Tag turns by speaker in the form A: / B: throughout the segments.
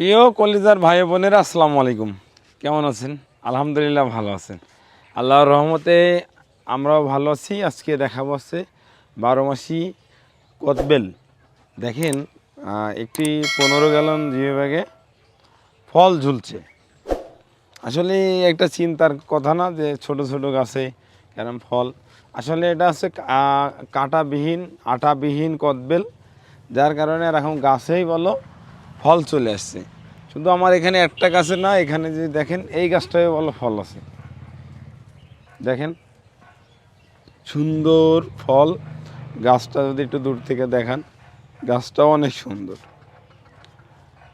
A: প্রিয় কলিজার ভাই বোনেরা, আসসালামু আলাইকুম। কেমন আছেন? আলহামদুলিল্লাহ ভালো আছেন। আল্লাহর রহমতে আমরাও ভালো আছি। আজকে দেখাবো হচ্ছে বারো মাসি কদবেল। দেখেন একটি পনেরো গ্যালন জিও ব্যাগে ফল ঝুলছে। আসলে একটা চিন্তার কথা না যে ছোট ছোট গাছে কেরম ফল। আসলে এটা হচ্ছে কাঁটাবিহীন, আটাবিহীন কদবেল। যার কারণে এরকম গাছেই বলো ফল চলে আসছে। শুধু আমার এখানে একটা গাছে না, এখানে যদি দেখেন, এই গাছটায় ভালো ফল আছে। দেখেন, সুন্দর ফল। গাছটা যদি একটু দূর থেকে দেখান, গাছটাও অনেক সুন্দর।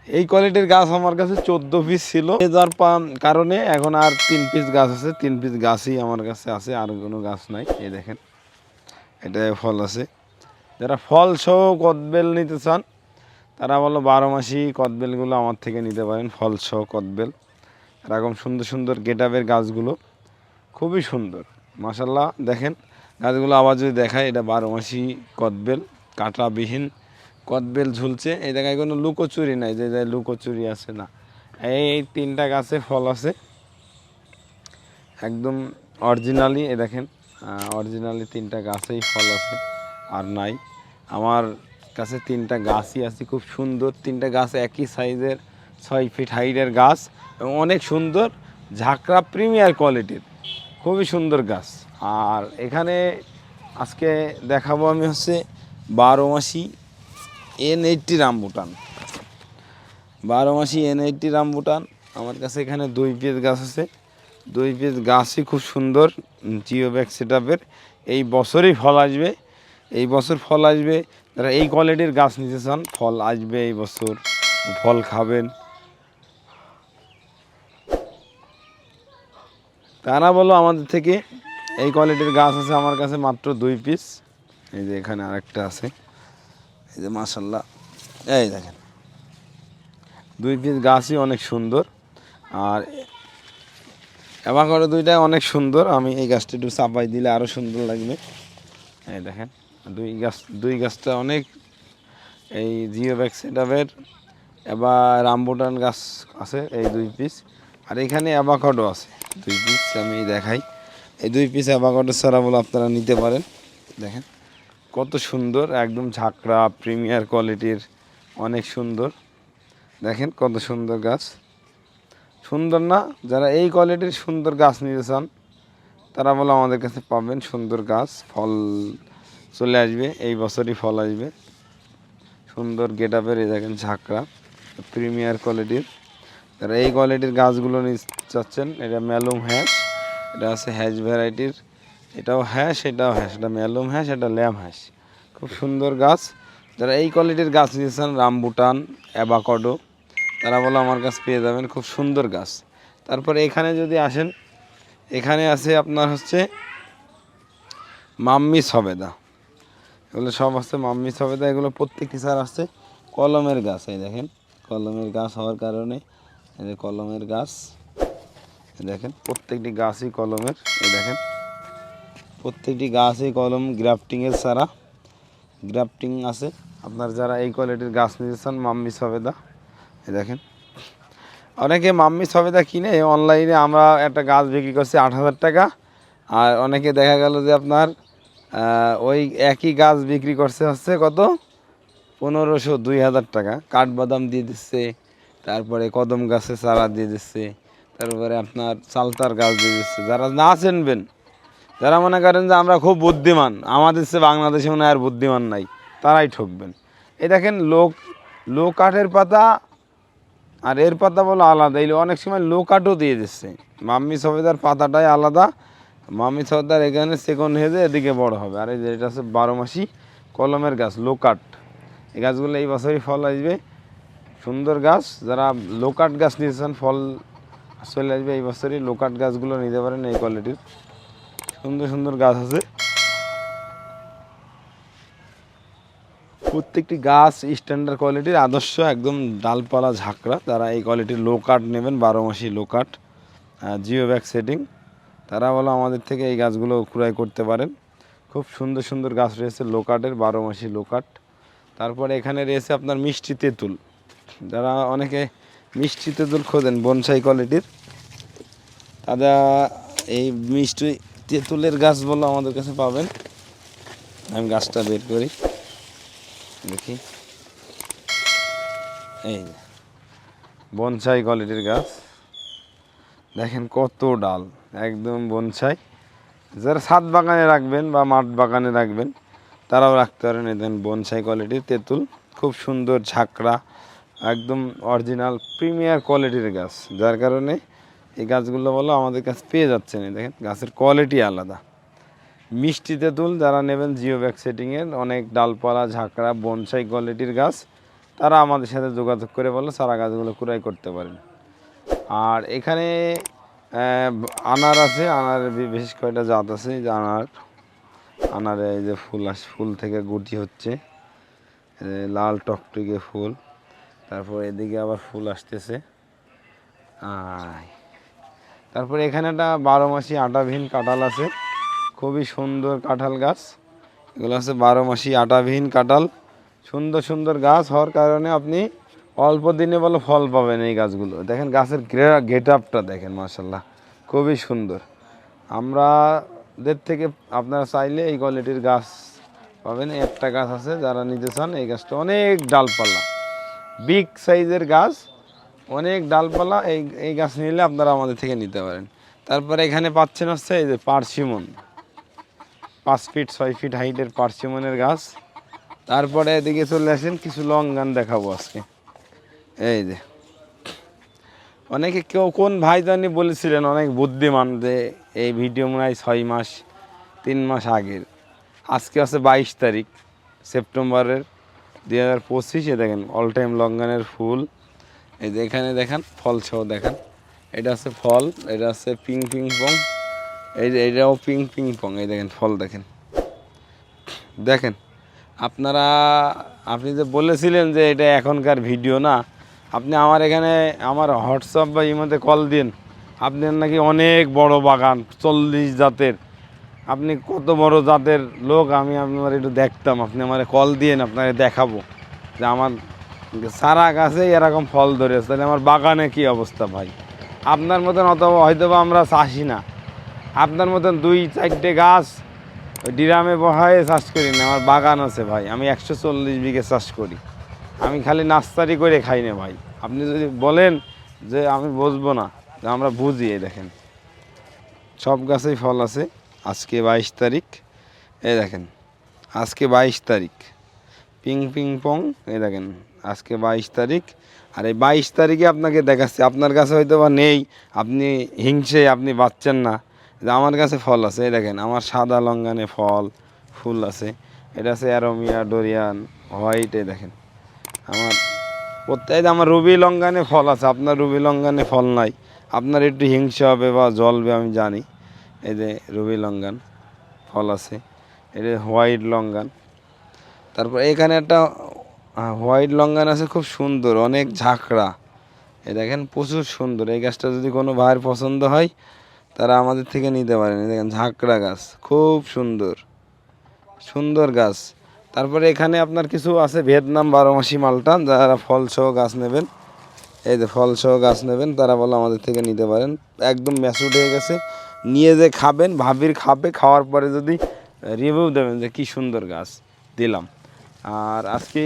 A: এই কোয়ালিটির গাছ আমার কাছে চোদ্দ পিস ছিল। যার কারণে এখন আর তিন পিস গাছ আছে। তিন পিস গাছই আমার কাছে আছে, আর কোনো গাছ নাই। এই দেখেন, এটায় ফল আছে। যারা ফল সহ কদবেল নিতে চান তারা বলো বারো মাসি কদবেলগুলো আমার থেকে নিতে পারেন ফল সহ কদবেল। এরকম সুন্দর সুন্দর গেটাবের গাছগুলো, খুবই সুন্দর। মাসাল্লাহ দেখেন, গাছগুলো আবার যদি দেখায়, এটা বারো মাসি কদবেল, কাঁটাবিহীন কদবেল ঝুলছে। এই জায়গায় কোনো লুকোচুরি নাই, যে জায়গায় লুকোচুরি আছে না। এই তিনটা গাছে ফল আছে। একদম অরিজিনালি, এ দেখেন অরিজিনালি তিনটা গাছেই ফল আছে, আর নাই। আমার কাছে তিনটা গাছই আছে, খুব সুন্দর। তিনটা গাছ একই সাইজের, ছয় ফিট হাইটের গাছ এবং অনেক সুন্দর, ঝাঁকড়া প্রিমিয়ার কোয়ালিটির খুবই সুন্দর গাছ। আর এখানে আজকে দেখাবো আমি হচ্ছে বারো মাসি এন এইটটি রামবুটান বারো মাসি এন এইটটি রামবুটান আমার কাছে এখানে দুই পিস গাছ আছে। দুই পিস গাছই খুব সুন্দর জিও ব্যাগ সেট এই বছরই ফল আসবে। এই বছর ফল আসবে যারা এই কোয়ালিটির গাছ নিতে চান, ফল আসবে এই বছর, ফল খাবেন। তারা বলো আমাদের থেকে এই কোয়ালিটির গাছ আছে আমার কাছে মাত্র দুই পিস এই যে এখানে আরেকটা আছে। এই যে মাসাল্লাহ এই দেখেন। দুই পিস গাছই অনেক সুন্দর। আর অ্যাভাকাডো দুইটা অনেক সুন্দর। আমি এই গাছটা একটু চাপাই দিলে আরও সুন্দর লাগবে। এই দেখেন। দুই গাছ, দুই গাছটা অনেক। এই জিও ব্যাগ সেটাপের এবার রামবুটান গাছ আছে, এই দুই পিস আর এখানে অ্যাভাকাডো আছে, দুই পিস আমি দেখাই। এই দুই পিস অ্যাভাকাডো ছাড়া বলে আপনারা নিতে পারেন, দেখেন। কত সুন্দর, একদম ঝাঁকড়া প্রিমিয়ার কোয়ালিটির অনেক সুন্দর। দেখেন কত সুন্দর গাছ। সুন্দর না, যারা এই কোয়ালিটির সুন্দর গাছ নিতে চান, তারা বলে আমাদের কাছে পাবেন সুন্দর গাছ, ফল চলে আসবে, এই বছরই ফল আসবে। সুন্দর গেট আপের এই দেখেন ঝাঁকড়া, প্রিমিয়ার কোয়ালিটির। তারা এই কোয়ালিটির গাছগুলো চাচ্ছেন এটা ম্যালুম হ্যাশ, এটা আছে হ্যাশ ভ্যারাইটির। এটাও হ্যাশ এটাও হ্যাশ, এটা ম্যালুম হ্যাশ, এটা ল্যাম হ্যাশ। খুব সুন্দর গাছ। যারা এই কোয়ালিটির গাছ নিয়েছেন, রামবুটান অ্যাবাকডো তারা বলে আমার কাছ পেয়ে যাবেন, খুব সুন্দর গাছ। তারপরে এখানে যদি আসেন, এখানে আছে আপনার হচ্ছে মাম্মি সবেদা এগুলো সব আছে, মাম্মি সবেদা এগুলো প্রত্যেকটি স্যার আছে। কলমের গাছ, এই দেখেন, কলমের গাছ হওয়ার কারণে, এই যে কলমের গাছ দেখেন, প্রত্যেকটি গাছই কলমের, এই দেখেন, প্রত্যেকটি গাছই কলম গ্রাফটিংয়ের সারা, গ্রাফটিং আছে। আপনার যারা এই কোয়ালিটির গাছ নিতে চান, মাম্মি সবেদা, এই দেখেন, অনেকে মাম্মি সবেদা কিনে অনলাইনে আমরা একটা গাছ বিক্রি করছি আট হাজার টাকা, আর অনেকে দেখা গেল যে আপনার ওই একই গাছ বিক্রি করছে হচ্ছে কত? পনেরোশো, দুই হাজার টাকা। কাঠবাদাম দিয়ে দিচ্ছে, তারপরে কদম গাছে চারা দিয়ে দিচ্ছে, তারপরে আপনার চালতার গাছ দিয়ে দিচ্ছে। যারা না চিনবেন, যারা মনে করেন যে আমরা খুব বুদ্ধিমান, আমাদের সে বাংলাদেশে মনে আর বুদ্ধিমান নাই, তারাই ঠকবেন। এই দেখেন লোক লো কাঠের পাতা, আর এর পাতা বলো আলাদা। এই অনেক সময় লো কাঠও দিয়ে দিচ্ছে। মাম্মি সবেদার পাতাটাই আলাদা মাম্মি সর্দার, এখানে সেকেন্ড হেজে এদিকে বড় হবে। আর এই যে এটা হচ্ছে বারো মাসি কলমের গাছ, লোকাট। এই গাছগুলো এই বছরই ফল আসবে। সুন্দর গাছ, যারা লোকাট গাছ নিয়েছেন, ফল চলে আসবে এই বছরই। লোকাট গাছগুলো নিতে পারেন এই কোয়ালিটির সুন্দর সুন্দর গাছ আছে। প্রত্যেকটি গাছ স্ট্যান্ডার্ড কোয়ালিটির আদর্শ একদম ডালপালা ঝাঁকড়া। তারা এই কোয়ালিটির লো কাঠ নেবেন, বারো মাসি লো কাঠ জিও ব্যাগ সেটিং তারা বলো আমাদের থেকে এই গাছগুলো ক্রয় করতে পারেন। খুব সুন্দর সুন্দর গাছ রয়েছে লোকাটের, বারো মাসি লোকাট। তারপরে এখানে রয়েছে আপনার মিষ্টি তেঁতুল। যারা অনেকে মিষ্টি তেঁতুল খোঁজেন, বনসাই কোয়ালিটির, তারা এই মিষ্টি তেঁতুলের গাছ বলে আমাদের কাছে পাবেন। আমি গাছটা বের করি। দেখি। এই বনসাই কোয়ালিটির গাছ। দেখেন কত ডাল, একদম বনসাই। যারা ছাদ বাগানে রাখবেন বা মাঠ বাগানে রাখবেন, তারাও রাখতে পারেন। দেখেন বনসাই কোয়ালিটির তেঁতুল, খুব সুন্দর ঝাঁকড়া, একদম অরিজিনাল প্রিমিয়ার কোয়ালিটির গাছ। যার কারণে এই গাছগুলো বলো আমাদের কাছে পেয়ে যাচ্ছে না দেখেন গাছের কোয়ালিটি আলাদা। মিষ্টি তেঁতুল যারা নেবেন জিও ব্যাগ সেটিংয়ের অনেক ডালপালা, ঝাঁকড়া, বনসাই কোয়ালিটির গাছ, তারা আমাদের সাথে যোগাযোগ করে বলো চারা গাছগুলো ক্রয় করতে পারেন। আর এখানে আনার আছে, আনার বি- বিশেষ কয়টা জাত আছে যে আনার। আনারে এই যে ফুল আস, ফুল থেকে গুটি হচ্ছে। লাল টকটকে ফুল। তারপর এদিকে আবার ফুল আসতেছে। তারপরে এখানে একটা বারো মাসি আটাবিহীন কাঁঠাল আছে। খুবই সুন্দর কাঁঠাল গাছ। এগুলো আছে বারো মাসি আটাবিহীন কাঁঠাল। সুন্দর সুন্দর গাছ হওয়ার কারণে আপনি অল্প দিনে বলো ফল পাবেন এই গাছগুলো। দেখেন গাছের গেট আপটা দেখেন মাসাল্লাহ খুবই সুন্দর। আমরাদের থেকে আপনারা চাইলে এই কোয়ালিটির গাছ পাবেন। একটা গাছ আছে, যারা নিতে চান, এই গাছটা অনেক ডালপালা। বিগ সাইজের গাছ, অনেক ডালপালা, এই এই গাছ নিলে আপনারা আমাদের থেকে নিতে পারেন। তারপরে এখানে পাচ্ছেন হচ্ছে এই যে পার্সিমন। পাঁচ ফিট ছয় ফিট হাইটের পার্সিমনের গাছ। তারপরে এদিকে চলে আসেন, কিছু লং গান দেখাবো আজকে। এই যে অনেকে কেউ কোন ভাই জানি বলেছিলেন, অনেক বুদ্ধিমান যে এই ভিডিও মনে হয় ছয় মাস, তিন মাস আগের। আজকে আছে বাইশ তারিখ, সেপ্টেম্বরের দুই হাজার পঁচিশে দেখেন অল টাইম লঙ্গানের ফুল। এই যে এখানে দেখেন, ফল সহ দেখেন। এটা আছে ফল, এটা আছে পিং পিং পং। এই যে এটাও পিং পিং পং, এই দেখেন ফল দেখেন। দেখেন, আপনারা, আপনি যে বলেছিলেন যে এটা এখনকার ভিডিও না আপনি আমার এখানে আমার হোয়াটসঅ্যাপ বা ইমোতে কল দিন। আপনার নাকি অনেক বড় বাগান, চল্লিশ জাতের। আপনি কত বড় জাতের লোক, আমি আপনার একটু দেখতাম। আপনি আমার কল দিয়েন আপনাকে দেখাবো। যে আমার সারা গাছে এরকম ফল ধরেছে। তাহলে আমার বাগানে কি অবস্থা ভাই? আপনার মতন অত হয়তো আমরা চাষি না। আপনার মতন দুই চারটে গাছ ডিরামে বহায়ে চাষ করি না। আমার বাগান আছে ভাই। আমি একশো চল্লিশ বিঘে চাষ করি। আমি খালি নাস্তারি করে খাই না ভাই। আপনি যদি বলেন যে আমি বুঝব না আমরা বুঝি, এই দেখেন। সব গাছেই ফল আছে। আজকে বাইশ তারিখ, এই দেখেন। আজকে বাইশ তারিখ। পিং পিং, পং, এই দেখেন। আজকে বাইশ তারিখ। আর এই বাইশ তারিখে আপনাকে দেখাচ্ছি। আপনার কাছে হয়তো বা নেই। আপনি হিংসে, আপনি পাচ্ছেন না। যে আমার কাছে ফল আছে, এই দেখেন। আমার সাদা লঙ্গানে ফল, ফুল আছে। এটা আছে অ্যারোমিয়া, ডোরিয়ান, হোয়াইট, এই দেখেন। আমার প্রত্যেক আমার রুবি লঙ্গানে ফল আছে, আপনার রুবি লঙ্গানে ফল নাই। আপনার একটু হিংসা হবে বা জ্বলবে, আমি জানি। এই যে রুবি লঙ্গান ফল আছে, এটা হোয়াইট লঙ্গান। তারপর এখানে একটা হোয়াইট লঙ্গান আছে, খুব সুন্দর, অনেক ঝাঁকড়া। এ দেখেন, প্রচুর সুন্দর। এই গাছটা যদি কোনো ভাইয়ের পছন্দ হয়, তারা আমাদের থেকে নিতে পারেন। দেখেন, ঝাঁকড়া গাছ, খুব সুন্দর। সুন্দর গাছ। তারপরে এখানে আপনার কিছু আছে, ভিয়েতনাম বারোমাসি মালটা, যারা ফল সহ গাছ নেবেন। এই যে ফল সহ গাছ নেবেন, তারা বলে আমাদের থেকে নিতে পারেন। একদম ম্যাচুড হয়ে গেছে। নিয়ে যে খাবেন, ভাবির খাবে, খাওয়ার পরে যদি রিভিউ দেবেন যে কি সুন্দর গাছ দিলাম। আর আজকে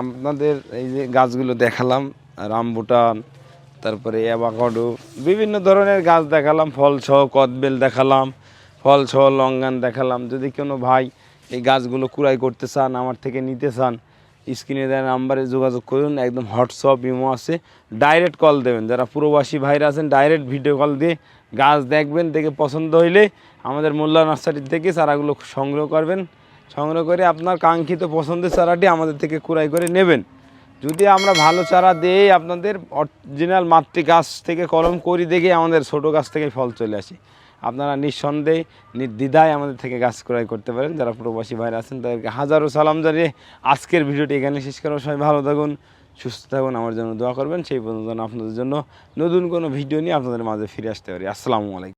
A: আপনাদের এই যে গাছগুলো দেখালাম রামবুটান তারপরে অ্যাভাকাডো বিভিন্ন ধরনের গাছ দেখালাম, ফল সহ কদবেল দেখালাম, ফল সহ লঙ্গান দেখালাম। যদি কোনো ভাই এই গাছগুলো কুড়াই করতে চান, আমার থেকে নিতে চান, স্ক্রিনে দেওয়া নাম্বারে যোগাযোগ করুন, একদম হোয়াটসঅ্যাপ ইমো আছে। ডাইরেক্ট কল দেবেন, যারা প্রবাসী ভাইরা আছেন ডাইরেক্ট ভিডিও কল দিয়ে গাছ দেখবেন, দেখে পছন্দ হইলে আমাদের মোল্লা নার্সারি থেকে চারাগুলো সংগ্রহ করবেন। সংগ্রহ করে আপনার কাঙ্ক্ষিত পছন্দের চারাটি আমাদের থেকে কুড়াই করে নেবেন। যদি আমরা ভালো চারা দিয়ে আপনাদের অরিজিনাল মাতৃ গাছ থেকে কলম করি দেখে আমাদের ছোট গাছ থেকে ফল চলে আসে। আপনারা নিঃসন্দেহে, নির্দ্বিধায় আমাদের থেকে গাছ ক্রয় করতে পারেন। যারা প্রবাসী ভাইরা আছেন, তাদেরকে হাজারো সালাম জানিয়ে আজকের ভিডিওটি এখানে শেষ করব সবাই ভালো থাকুন, সুস্থ থাকুন, আমার জন্য দোয়া করবেন। সেই পর্যন্ত আপনাদের জন্য নতুন কোনো ভিডিও নিয়ে আপনাদের মাঝে ফিরে আসতে পারি। আসসালামু আলাইকুম।